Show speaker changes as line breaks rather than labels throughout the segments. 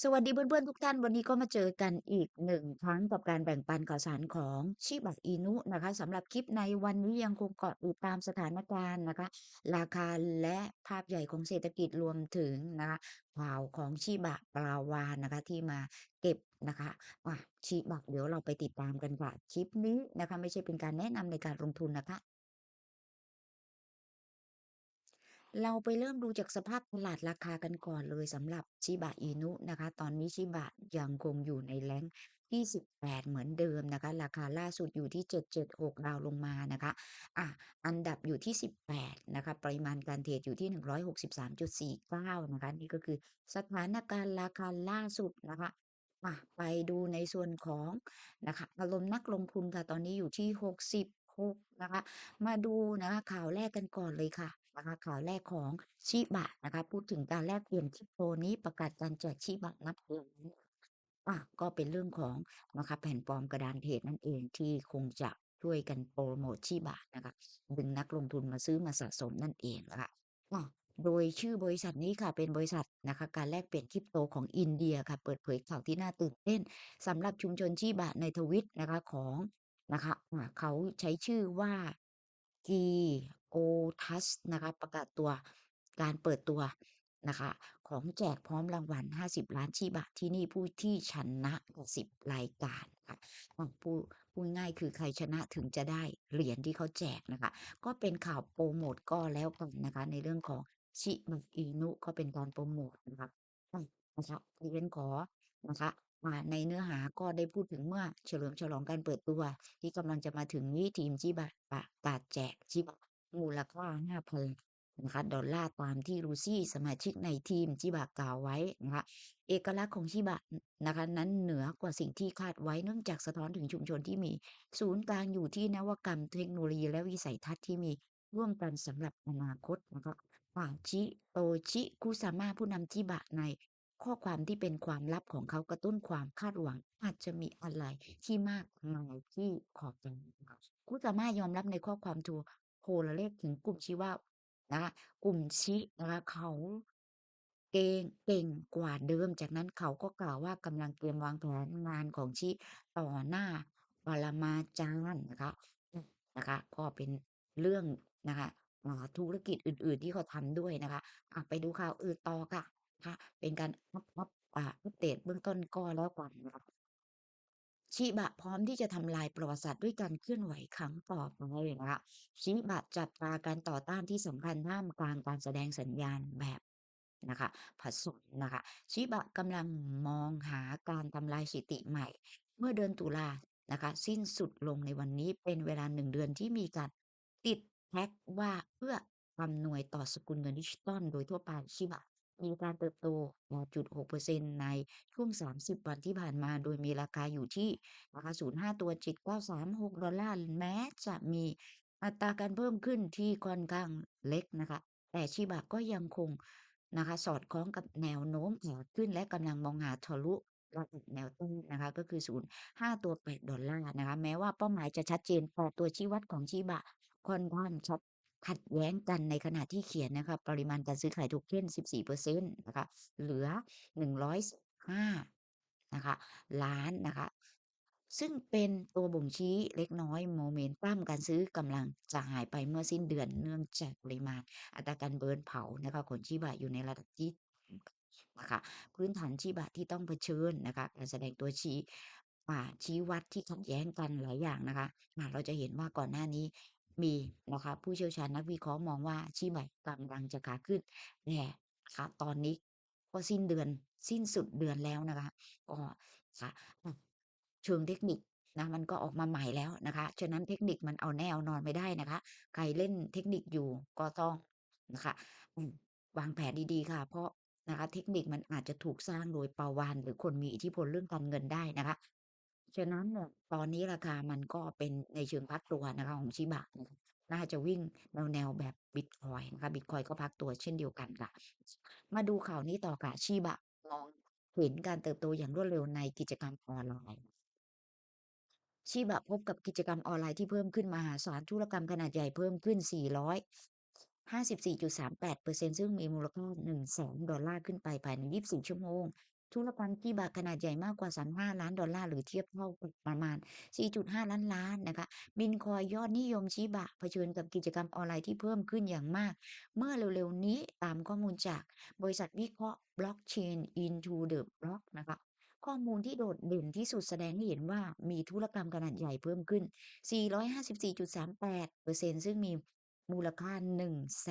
สวัสดีเพื่อนๆทุกท่านวันนี้ก็มาเจอกันอีกหนึ่งครั้งกับการแบ่งปันข่าวสารของชิบะอินุนะคะสำหรับคลิปในวันนี้ยังคงเกาะติดตามสถานการณ์นะคะ ราคาและภาพใหญ่ของเศรษฐกิจรวมถึงนะคะข่าวของชิบะปลาวาฬนะคะที่มาเก็บนะคะอะชิบะเดี๋ยวเราไปติดตามกันค่ะคลิปนี้นะคะ ไม่ใช่เป็นการแนะนำในการลงทุนนะคะ เราไปเริ่มดูจากสภาพตลาดราคากันก่อนเลยสำหรับชิบะอินุนะคะ ตอนนี้ชิบะยังคงอยู่ในแรงที่18 เหมือนเดิมนะคะ ราคาล่าสุดอยู่ที่ 776 ดาวลงมานะคะอะอันดับอยู่ที่ 18 นะคะ ปริมาณการเทรดอยู่ที่ 163.49 นะคะ นี่ก็คือสถานการณ์ราคาล่าสุดนะคะอะไปดูในส่วนของนะคะอารมณ์นักลงทุนค่ะ ตอนนี้อยู่ที่ 66นะคะ มาดูนะคะข่าวแรกกันก่อนเลยค่ะนะคะข่าวแรกของชิบะนะคะ พูดถึงการแลกเปลี่ยนคริปโตนี้ประกาศการแจกชิบะนับล้านอะก็เป็นเรื่องของนะคะแผ่นปลอมกระดานเทรดนั่นเองที่คงจะช่วยกันโปรโมทชิบะนะคะดึงนักลงทุนมาซื้อมาสะสมนั่นเองนะคะอะโดยชื่อบริษัทนี้ค่ะเป็นบริษัทนะคะการแลกเปลี่ยนคริปโตของอินเดียค่ะเปิดเผยข่าวที่น่าตื่นเต้นสำหรับชุมชนชิบะในทวิตนะคะของ นะคะอ่าเขาใช้ชื่อว่า Geotas นะคะ ประกาศตัวการเปิดตัวนะคะ ของแจกพร้อมรางวัล 50 ล้านชิบะที่นี่ผู้ที่ชนะ10รายการค่ะอ่าพูดพูดง่ายคือใครชนะถึงจะได้เหรียญที่เขาแจกนะคะ ก็เป็นข่าวโปรโมทก็แล้วกันนะคะ ในเรื่องของชิบะอินุก็เป็นการโปรโมทนะคะนะคะดิฉันขอนะคะ ในเนื้อหาก็ได้พูดถึงเมื่อเฉลิมฉลองการเปิดตัว ที่กำลังจะมาถึงนี้ทีมชิบะประกาศแจกชิบะมูลค่า5,000นะคะดอลลาร์ตามที่ลูซี่สมาชิกในทีมชิบะกล่าวไว้นะคะเอกลักษณ์ของชิบะนะคะนั้นเหนือกว่าสิ่งที่คาดไว้เนื่องจากสะท้อนถึงชุมชนที่มี ศูนย์กลางอยู่ที่นวัตกรรมเทคโนโลยีและวิสัยทัศน์ที่มีร่วมกันสำหรับอนาคตนะคะป่าชิโตชิคุซาม่าผู้นำชิบะใน ข้อความที่เป็นความลับของเขากระตุ้นความคาดหวัง อาจจะมีอะไรที่มากมายที่ขอบใจคุณสามารถยอมรับในข้อความโทรโทรเลขถึงกลุ่มชิว่านะคะกลุ่มชินะคะเขาเก่งเก่งกว่าเดิม จากนั้นเขาก็กล่าวว่ากำลังเตรียมวางแผนงานของชิต่อหน้าปรมาจารย์นะคะนะคะก็เป็นเรื่องนะคะธุรกิจอื่น ๆ ที่เขาทำด้วยนะคะไปดูข่าวอื่นต่อค่ะ ค่ะเป็นการอัปอัปอ่าอัปเดตเบื้องต้นก็แล้วกันนะคะชิบะพร้อมที่จะทำลายประวัติศาสตร์ด้วยการเคลื่อนไหวครั้งต่อไปนะคะชิบะจับตาการต่อต้านที่สำคัญท่ามกลางการแสดงสัญญาณแบบนะคะผสมนะคะชิบะกำลังมองหาการทำลายสิติใหม่ เมื่อเดือนตุลานะคะ สิ้นสุดลงในวันนี้เป็นเวลาหนึ่งเดือนที่มีการติดแท็กว่าเพื่ออำนวยต่อสกุลเงินดิจิตอลโดยทั่วไปชิบะ มีการเติบโต0.6%ในช่วง 30 วันที่ผ่านมา โดยมีราคาอยู่ที่นะคะ05 ตัว 7936 ดอลลาร์ แม้จะมีอัตราการเพิ่มขึ้นที่ค่อนข้างเล็กนะคะ แต่ชิบะก็ยังคงนะคะ สอดคล้องกับแนวโน้มขาขึ้นและกำลังมองหาทะลุระดับแนวต้นนะคะ ก็คือ 05 ตัว 8 ดอลลาร์นะคะ แม้ว่าเป้าหมายจะชัดเจนแต่ตัวชี้วัดของชิบะค่อนข้างชัด ขัดแย้งกันในขณะที่เขียนนะคะปริมาณการซื้อขายโทเค็น14%นะคะเหลือ115นะคะล้านนะคะซึ่งเป็นตัวบ่งชี้เล็กน้อยโมเมนตัมการซื้อกำลังจะหายไปเมื่อสิ้นเดือนเนื่องจากปริมาณอัตราการเบิร์นเผานะคะของชิบะอยู่ในระดับที่นะคะพื้นฐานชิบะที่ต้องเผชิญนะคะการแสดงตัวชี้ชี้วัดที่ขัดแย้งกันหลายอย่างนะคะเราจะเห็นว่าก่อนหน้านี้ มีนะคะผู้เชี่ยวชาญนักวิเคราะห์มองว่าชิบะกำลังจะขาขึ้นแต่นะคะตอนนี้ก็สิ้นเดือนสิ้นสุดเดือนแล้วนะคะก็ค่ะเชิงเทคนิคนะมันก็ออกมาใหม่แล้วนะคะฉะนั้นเทคนิคมันเอาแน่เอานอนไม่ได้นะคะ ใครเล่นเทคนิคอยู่ก็ต้องนะคะวางแผนดีๆค่ะ เพราะนะคะเทคนิคมันอาจจะถูกสร้างโดยปาวานหรือคนมีอิทธิพลเรื่องการเงินได้นะคะ ฉะนั้นเนี่ยตอนนี้ราคามันก็เป็นในเชิงพักตัวนะคะของชิบะนะคะน่าจะวิ่งแนวๆแบบบิตคอยนะคะบิตคอยก็พักตัวเช่นเดียวกันค่ะ มาดูข่าวนี้ต่อค่ะชิบะมองเห็นการเติบโตอย่างรวดเร็วในกิจกรรมออนไลน์ชิบะพบกับกิจกรรมออนไลน์ที่เพิ่มขึ้นมหาศาลธุรกรรมขนาดใหญ่เพิ่มขึ้น 454.38%ซึ่งมีมูลค่า100,000ดอลลาร์ขึ้นไปภายใน 24 ชั่วโมง ธุรกรรมชิบะขนาดใหญ่มากกว่า 35 ล้านดอลลาร์หรือเทียบเท่าประมาณ 4.5 ล้านล้านนะคะ Bitcoin ยอดนิยมชิบะเผชิญกับกิจกรรมออนไลน์ที่เพิ่มขึ้นอย่างมาก เมื่อเร็วๆนี้ตามข้อมูลจากบริษัทวิเคราะห์ Blockchain Into the Block นะคะข้อมูลที่โดดเด่นที่สุดแสดงให้เห็นว่ามีธุรกรรมขนาดใหญ่เพิ่มขึ้น 454.38%ซึ่งมีมูลค่า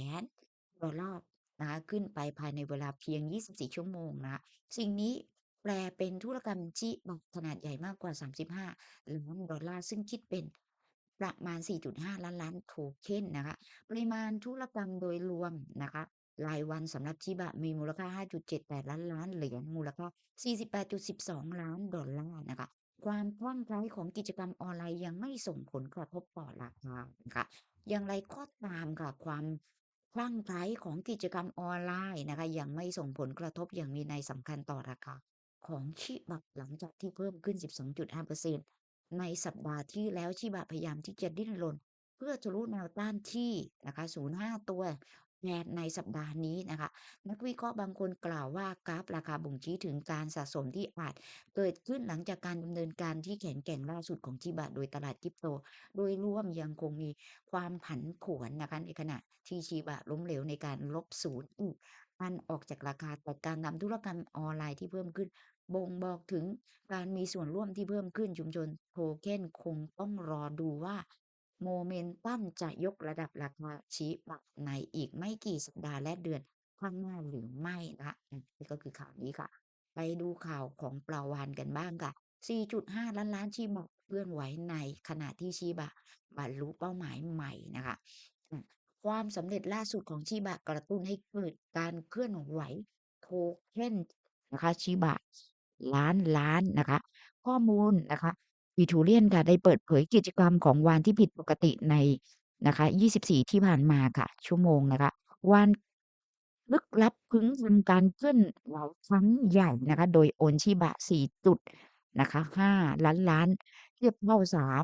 100,000ดอลลาร์ นะคะขึ้นไปภายในเวลาเพียง 24 ชั่วโมงนะสิ่งนี้แปลเป็นธุรกรรมชิบะขนาดใหญ่มากกว่า 35ล้านดอลลาร์ซึ่งคิดเป็นประมาณ 4.5 ล้านล้านโทเค็นนะคะปริมาณธุรกรรมโดยรวมนะคะรายวันสำหรับชิบะมีมูลค่า 5.78 ล้านล้านเหรียญมูลค่า 48.12 ล้านดอลลาร์นะคะความคลั่งไคล้ของกิจกรรมออนไลน์ยังไม่ส่งผลกระทบต่อราคานะคะอย่างไรก็ตามค่ะความ คลั่งไคล้ของกิจกรรมออนไลน์นะคะยังไม่ส่งผลกระทบอย่างมีนัยสำคัญต่อราคาของชิบะหลังจากที่เพิ่มขึ้น 12.5%ในสัปดาห์ที่แล้วชิบะพยายามที่จะดิ้นรนเพื่อทะลุแนวต้านที่นะคะ 0.5 ตัว แนในสัปดาห์นี้นะคะ นักวิเคราะห์บางคนกล่าวว่ากราฟราคาบ่งชี้ถึงการสะสมที่อาจเกิดขึ้นหลังจากการดำเนินการที่แข็งแกร่งล่าสุดของชิบะโดยตลาดคริปโต โดยรวมยังคงมีความผันผวนนะคะในขณะที่ชิบะล้มเหลวในการลบศูนย์อีกอันออกจากราคาแต่การนำธุรกรรมออนไลน์ที่เพิ่มขึ้นบ่งบอกถึงการมีส่วนร่วมที่เพิ่มขึ้นชุมชนโทเค็นคงต้องรอดูว่า โมเมนตัมจะยกระดับราคาชิบะในอีกไม่กี่สัปดาห์และเดือนข้างหน้าหรือไม่นะอืมนี่ก็คือข่าวนี้ค่ะ ไปดูข่าวของปลาวาฬกันบ้างค่ะ 4.5 ล้านล้านชิบะเคลื่อนไหวในขณะที่ชิบะบรรลุเป้าหมายใหม่นะคะความสำเร็จล่าสุดของชิบะกระตุ้นให้เกิดการเคลื่อนไหวโทเค็นนะคะชิบะล้านล้านนะคะ ข้อมูลนะคะ Ethereum ค่ะได้เปิดเผยกิจกรรมของวานที่ผิดปกติในนะคะ 24 ที่ผ่านมาค่ะ ชั่วโมงนะคะวานลึกลับพึ้งทำการเคลื่อนไหวครั้งใหญ่นะคะ โดยโอนชิบะ 4 จุดนะคะ5ล้านล้านเทียบเท่า3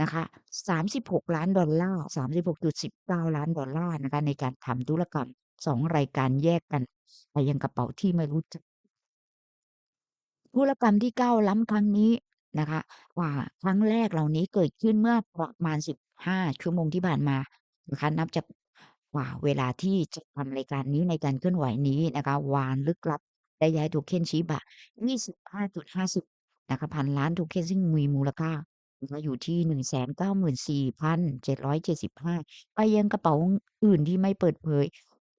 นะคะ36 ล้านดอลลาร์36.19 ล้านดอลลาร์นะคะในการทำธุรกรรม2รายการแยกกันไปยังกระเป๋าที่ไม่รู้จักธุรกรรมที่ก้าวล้ำครั้งนี้ นะคะ กว่าครั้งแรกเหล่านี้เกิดขึ้นเมื่อประมาณ 15 ชั่วโมงที่ผ่านมานะคะ นับจากกว่าเวลาที่จะทำรายการนี้ในการเคลื่อนไหวนี้นะคะ วานลึกลับได้ย้ายโทเค็นชิบะ 25.50 นะคะพันล้านโทเค็นซึ่งมีมูลค่านะคะอยู่ที่ 194,775 ไปยังกระเป๋าอื่นที่ไม่เปิดเผย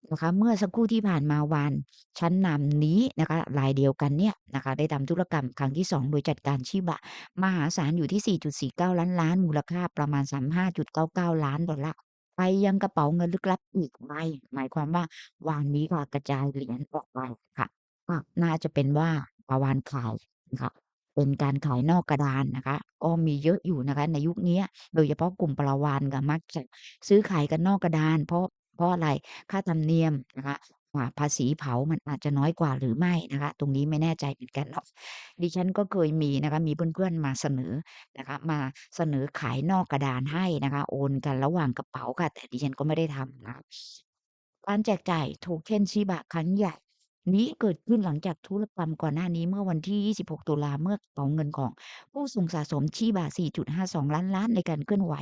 นะคะเมื่อสักครู่ที่ผ่านมาวานชั้นนำนี้นะคะรายเดียวกันเนี่ยนะคะได้ทำธุรกรรมครั้งที่ 2 โดยจัดการชิบะ มหาศาลอยู่ที่ 4.49 ล้านล้าน มูลค่าประมาณ 35.99 ล้านดอลลาร์ไปยังกระเป๋าเงินลึกลับอีกใบหมายความว่าวานนี้ค่ะกระจายเหรียญออกไปค่ะก็น่าจะเป็นว่าปลาวาฬขายนะคะเป็นการขายนอกกระดานนะคะก็มีเยอะอยู่นะคะในยุคนี้โดยเฉพาะกลุ่มปลาวาฬค่ะมักจะซื้อขายกันนอกกระดาน เพราะ ราะอะไรค่าธรรมเนียมนะคะอ่าภาษีเผามันอาจจะน้อยกว่าหรือไม่นะคะ ตรงนี้ไม่แน่ใจเหมือนกันเนาะดิฉันก็เคยมีนะคะ มีเพื่อนๆมาเสนอนะคะ มาเสนอขายนอกกระดานให้นะคะ โอนกันระหว่างกระเป๋าค่ะ แต่ดิฉันก็ไม่ได้ทำนะคะการแจกจ่ายโทเค็นชิบะครั้งใหญ่ นี้เกิดขึ้นหลังจากธุรกรรมก่อนหน้านี้เมื่อวันที่ 26 ตุลาเมื่อกระเป๋าเงินของผู้ส่งสะสมชิบะ4.52 ล้านล้านในการเคลื่อนไหว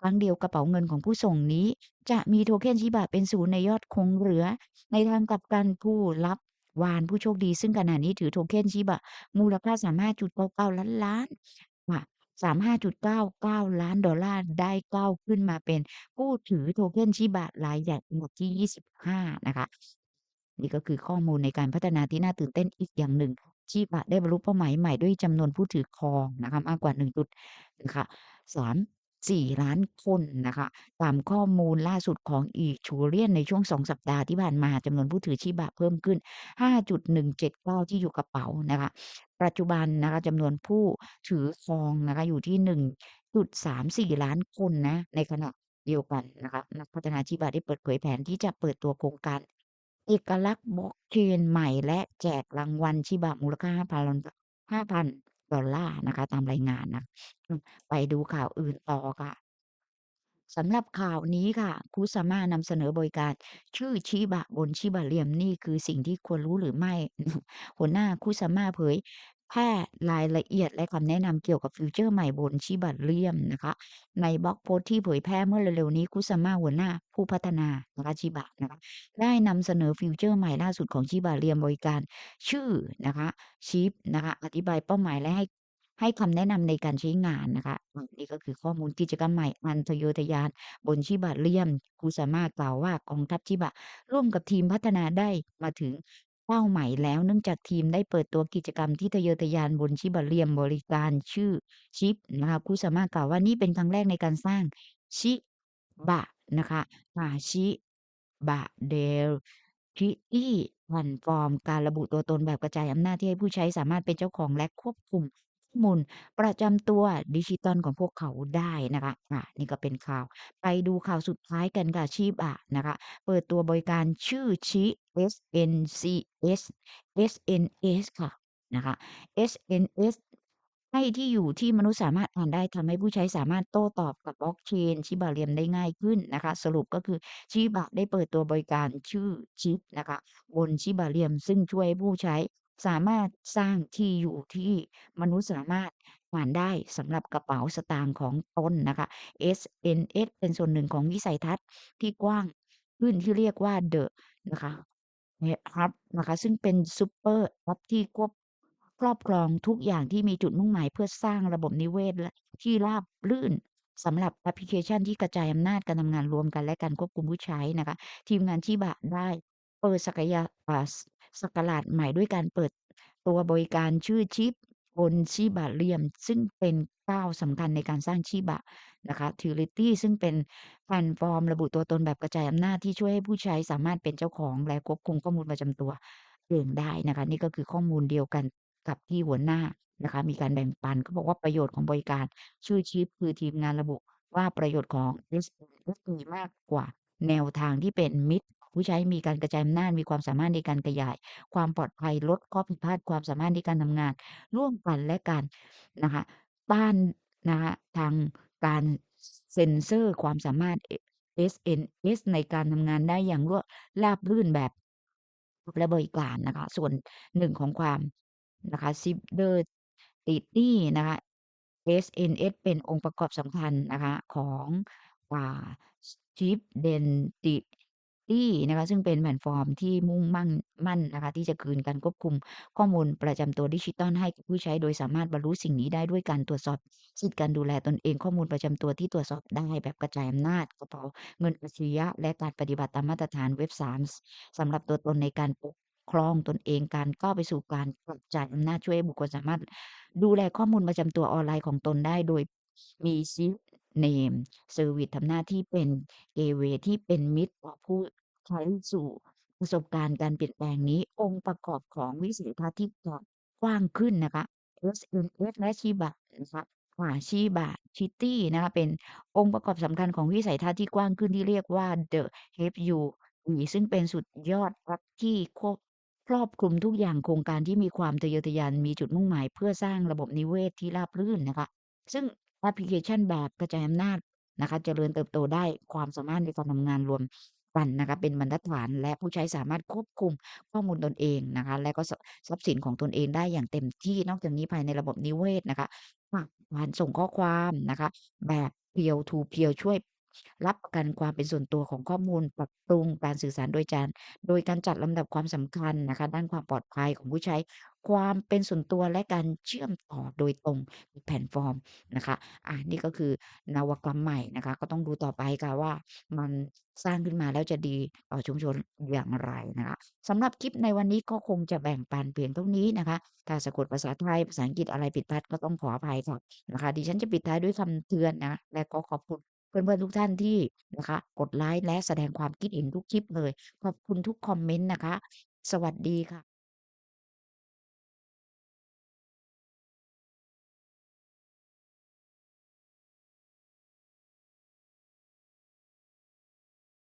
ครั้งเดียวกระเป๋าเงินของผู้ส่งนี้ จะมีโทเค็นชิบะเป็นศูนย์ในยอดคงเหลือ ในทางกลับกันผู้รับวานผู้โชคดี ซึ่งขณะนี้ถือโทเค็นชิบะมูลค่า 35.99 ล้านล้านค่ะ35.99 ล้านดอลลาร์ได้ก้าวขึ้นมาเป็นผู้ถือโทเค็นชิบะรายใหญ่อันดับที่ 25 นะคะ นี่ก็คือข้อมูลในการพัฒนาที่น่าตื่นเต้นอีกอย่างหนึ่งชิบะได้บรรลุเป้าหมายใหม่ด้วยจำนวนผู้ถือครองนะคะมากกว่า1จุดนะคะ34ล้านคนนะคะตามข้อมูลล่าสุดของ Ethereum ในช่วง2สัปดาห์ที่ผ่านมาจำนวนผู้ถือชิบะเพิ่มขึ้น 5.179 ที่อยู่กระเป๋านะคะปัจจุบันนะคะจำนวนผู้ถือครองนะคะอยู่ที่ 1.34 ล้านคนนะในขณะเดียวกันนะคะนักพัฒนาชิบะได้เปิดเผยแผนที่จะเปิดตัวโครงการ เอกลักษณ์บล็อกเชนใหม่และแจกรางวัลชิบะมูลค่า5,000ลอน5,000 ดอลลาร์นะคะ ตามรายงานนะ ไปดูข่าวอื่นต่อค่ะสำหรับข่าวนี้ค่ะคุซามานำเสนอบริการ ชื่อชิบะบนชิบะเลียมนี่คือสิ่งที่ควรรู้หรือไม่ หัวหน้าคุซามาเผย แพร่รายละเอียดและคำแนะนำเกี่ยวกับฟีเจอร์ใหม่บน Shiba Rium นะคะ ในบล็อกโพสที่เผยแพร่เมื่อเร็วๆนี้ Kusama หัวหน้าผู้พัฒนานะคะ Shiba นะคะได้นำเสนอฟีเจอร์ใหม่ล่าสุดของ Shiba Rium บริการ ชื่อนะคะ SHIB นะคะอธิบายเป้าหมายและให้ให้คำแนะนำในการใช้งานนะคะ นี่ก็คือข้อมูลกิจกรรมใหม่อันทะเยทยาน บน Shiba Rium Kusama กล่าวว่ากองทัพ Shiba ร่วมกับทีมพัฒนาได้มาถึง เป้าหมายแล้วเนื่องจากทีมได้เปิดตัวกิจกรรมที่ทะเยอทะยานบนชิบะเรียมบริการชื่อชิปนะคะคุสามารถกล่าวว่านี่เป็นครั้งแรกในการสร้างชิบะนะคะอาชิบะเดลที่ย์แพลตฟอร์มการระบุตัวตนแบบกระจายอำนาจที่ให้ผู้ใช้สามารถเป็นเจ้าของและควบคุม มูลประจำตัวดิจิทัลของพวกเขาได้นะคะ อ่า นี่ก็เป็นข่าว ไปดูข่าวสุดท้ายกันค่ะ Shiba นะคะ เปิดตัวบริการชื่อ SHI SNS SNS ค่ะนะคะ SNS ให้ที่อยู่ที่มนุษย์สามารถอ่านได้ทำให้ผู้ใช้สามารถโต้ตอบกับบล็อกเชน Shiba Rium ได้ง่ายขึ้นนะคะ สรุปก็คือ Shiba ได้เปิดตัวบริการชื่อ SHIB นะคะ บน Shiba Rium ซึ่งช่วยผู้ใช้ สามารถสร้างที่อยู่ที่มนุษย์สามารถอ่านได้สำหรับกระเป๋าสตางค์ของตนนะคะ SNS เป็นส่วนหนึ่งของวิสัยทัศน์ที่กว้างขึ้นที่เรียกว่า The นะคะเนี่ย Hub นะคะซึ่งเป็นซูเปอร์แอปที่ควบครอบครองทุกอย่างที่มีจุดมุ่งหมายเพื่อสร้างระบบนิเวศที่ราบรื่นสำหรับแอปพลิเคชันที่กระจายอำนาจการทำงานรวมกันและการควบคุมผู้ใช้นะคะ ทีมงาน Shiba ได้เปิดศักยาส ศักราชใหม่ด้วยการเปิดตัวบริการชื่อ SHIB บน Shiba Rium ซึ่งเป็นก้าวสำคัญในการสร้าง Shiba นะคะ Utility ซึ่งเป็นแพลตฟอร์มระบุตัวตนแบบกระจายอำนาจที่ช่วยให้ผู้ใช้สามารถเป็นเจ้าของและควบคุมข้อมูลประจำตัวเองได้นะคะนี่ก็คือข้อมูลเดียวกันกับที่หัวหน้านะคะมีการแบ่งปันเขาบอกว่าประโยชน์ของบริการชื่อ SHIB คือทีมงานระบุว่าประโยชน์ของ SNS มีมากกว่าแนวทางที่เป็นมิตร ผู้ใช้มีการกระจายอำนาจมีความสามารถในการขยาย ความปลอดภัยลดข้อผิดพลาดความสามารถในการทำงาน ร่วมกันและการนะคะต้านนะคะทางการเซ็นเซอร์ความสามารถ SNS ในการทำงานได้อย่างรวดราบรื่นแบบและบริการนะคะ ส่วนหนึ่งของความนะคะ Fidelity นะคะ SNS เป็นองค์ประกอบสำคัญนะคะของอ่า SHIB Identity นะคะซึ่งเป็นแพลตฟอร์มที่มุ่งมั่งมั่นนะคะที่จะคืนการควบคุมข้อมูลประจำตัวดิจิทัลให้กับผู้ใช้ โดยสามารถบรรลุสิ่งนี้ได้ด้วยการตรวจสอบสิทธิการดูแลตนเองข้อมูลประจำตัวที่ตรวจสอบได้แบบกระจายอำนาจกระเป๋าเงินอัจฉริยะ และการปฏิบัติตามมาตรฐานเว็บ3สสำหรับตัวตนในการปกครองตนเองการก้าวไปสู่การกระจายอำนาจช่วยบุคคลสามารถ ดูแลข้อมูลประจำตัวออนไลน์ของตนได้โดยมี SHIB Name Service ทำหน้าที่เป็นเกเวที่เป็นมิตรต่อผู้ใช้สู่ประสบการณ์การเปลี่ยนแปลงนี้ องค์ประกอบของวิสัยทัศน์ที่กว้างขึ้นนะคะ SNS และ Shiba นะคะอ่า Shiba City นะคะเป็นองค์ประกอบสำคัญของวิสัยทัศน์ที่กว้างขึ้นที่เรียกว่า The HUB ซึ่งเป็นสุดยอดแอปที่ควบครอบคลุมทุกอย่างโครงการที่มีความทะเยอทะยานมีจุดมุ่งหมาย เพื่อสร้างระบบนิเวศที่ราบรื่นนะคะ ซึ่ง แอปพลิเคชันแบบกระจายอำนาจนะคะเจริญเติบโตได้ความสามารถในการทำงานรวมกันนะคะเป็นบรรทัดฐานและผู้ใช้สามารถควบคุมข้อมูลตนเองนะคะ และก็ทรัพย์สินของตนเองได้อย่างเต็มที่นอกจากนี้ภายในระบบนิเวศนะคะผ่านส่งข้อความนะคะ แบบเพียวทูเพียวช่วย รับประกันความเป็นส่วนตัวของข้อมูล ปรับปรุงการสื่อสารโดยจานโดยการจัดลำดับความสำคัญนะคะ ด้านความปลอดภัยของผู้ใช้ ความเป็นส่วนตัวและการเชื่อมต่อโดยตรงแพลตฟอร์มนะคะ อ่านี่ก็คือนวัตกรรมใหม่นะคะ ก็ต้องดูต่อไปค่ะว่ามันสร้างขึ้นมาแล้วจะดีต่อชุมชนอย่างไรนะคะสำหรับคลิปในวันนี้ก็คงจะแบ่งปันเพียงเท่านี้นะคะ ถ้าสะกดภาษาไทยภาษาอังกฤษอะไรผิดพลาดก็ต้องขออภัยค่ะนะคะ ดิฉันจะปิดท้ายด้วยคำเตือนนะ และก็ขอบคุณ เพื่อนๆทุกท่านที่นะคะ กดไลค์และแสดงความคิดเห็นทุกคลิปเลย ขอบคุณทุกคอมเมนต์นะคะ สวัสดีค่ะ